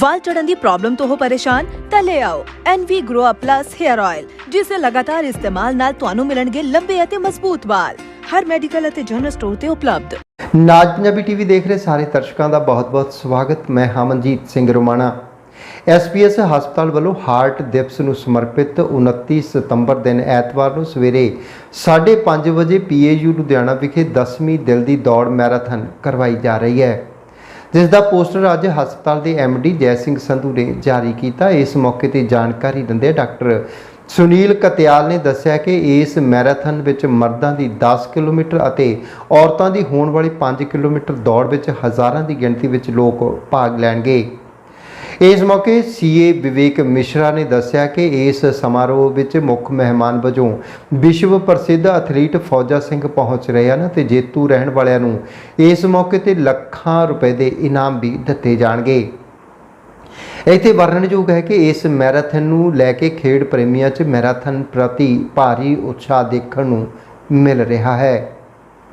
ਵਾਲ ਚੜਨ ਦੀ ਪ੍ਰੋਬਲਮ ਤੋਂ ਹੋ ਪਰੇਸ਼ਾਨ, ਤਾਂ ਲੈ ਆਓ NV Grow Up Plus Hair Oil ਜਿਸ ਦੇ ਲਗਾਤਾਰ ਇਸਤੇਮਾਲ ਨਾਲ ਤੁਹਾਨੂੰ ਮਿਲਣਗੇ ਲੰਬੇ ਅਤੇ ਮਜ਼ਬੂਤ ਵਾਲ। ਹਰ ਮੈਡੀਕਲ ਅਤੇ ਜਨਰਲ ਸਟੋਰ ਤੇ ਉਪਲਬਧ। ਨਾਜ ਪੰਜਾਬੀ ਟੀਵੀ ਦੇਖ ਰਹੇ ਸਾਰੇ ਦਰਸ਼ਕਾਂ ਦਾ ਬਹੁਤ-ਬਹੁਤ ਸਵਾਗਤ। ਮੈਂ ਹਮਨਜੀਤ ਸਿੰਘ ਰੋਮਾਣਾ। ਐਸਪੀਐਸ ਹਸਪਤਾਲ ਵੱਲੋਂ ਹਾਰਟ ਦਿਵਸ ਨੂੰ ਸਮਰਪਿਤ 29 ਸਤੰਬਰ ਦਿਨ ਐਤਵਾਰ ਨੂੰ ਸਵੇਰੇ 5:30 ਵਜੇ ਪੀਏਯੂ ਲੁਧਿਆਣਾ ਵਿਖੇ 10ਵੀਂ ਦਿਲ ਦੀ ਦੌੜ ਮੈਰਾਥਨ ਕਰਵਾਈ ਜਾ ਰਹੀ ਹੈ। ਜਿਸ ਦਾ ਪੋਸਟਰ ਅੱਜ ਹਸਪਤਾਲ ਦੇ ਐਮਡੀ ਜੈ ਸਿੰਘ ਸੰਧੂ ਨੇ ਜਾਰੀ ਕੀਤਾ। ਇਸ ਮੌਕੇ ਤੇ ਜਾਣਕਾਰੀ ਦਿੰਦੇ ਡਾਕਟਰ ਸੁਨੀਲ ਕਤਿਆਲ ਨੇ ਦੱਸਿਆ ਕਿ ਇਸ ਮੈਰਾਥਨ ਵਿੱਚ ਮਰਦਾਂ ਦੀ 10 ਕਿਲੋਮੀਟਰ ਅਤੇ ਔਰਤਾਂ ਦੀ ਹੋਣ ਵਾਲੀ 5 ਕਿਲੋਮੀਟਰ ਦੌੜ ਵਿੱਚ ਹਜ਼ਾਰਾਂ ਦੀ ਗਿਣਤੀ ਵਿੱਚ ਲੋਕ ਭਾਗ ਲੈਣਗੇ। ਇਸ ਮੌਕੇ ਸੀਏ ਵਿਵੇਕ ਮਿਸ਼ਰਾ ਨੇ ਦੱਸਿਆ ਕਿ ਇਸ ਸਮਾਰੋਹ ਵਿੱਚ ਮੁੱਖ ਮਹਿਮਾਨ ਵਜੋਂ ਵਿਸ਼ਵ ਪ੍ਰਸਿੱਧ ਐਥਲੀਟ ਫੌਜਾ ਸਿੰਘ ਪਹੁੰਚ ਰਹੇ ਹਨ ਤੇ ਜੇਤੂ ਰਹਿਣ ਵਾਲਿਆਂ ਨੂੰ ਇਸ ਮੌਕੇ ਤੇ ਲੱਖਾਂ ਰੁਪਏ ਦੇ ਇਨਾਮ ਵੀ ਦਿੱਤੇ ਜਾਣਗੇ। ਇੱਥੇ ਵਰਣਨਯੋਗ ਹੈ ਕਿ ਇਸ ਮੈਰਾਥਨ ਨੂੰ ਲੈ ਕੇ ਖੇਡ ਪ੍ਰੇਮੀਆਂ 'ਚ ਮੈਰਾਥਨ ਪ੍ਰਤੀ ਭਾਰੀ ਉਤਸ਼ਾਹ ਦੇਖਣ ਨੂੰ ਮਿਲ ਰਿਹਾ ਹੈ।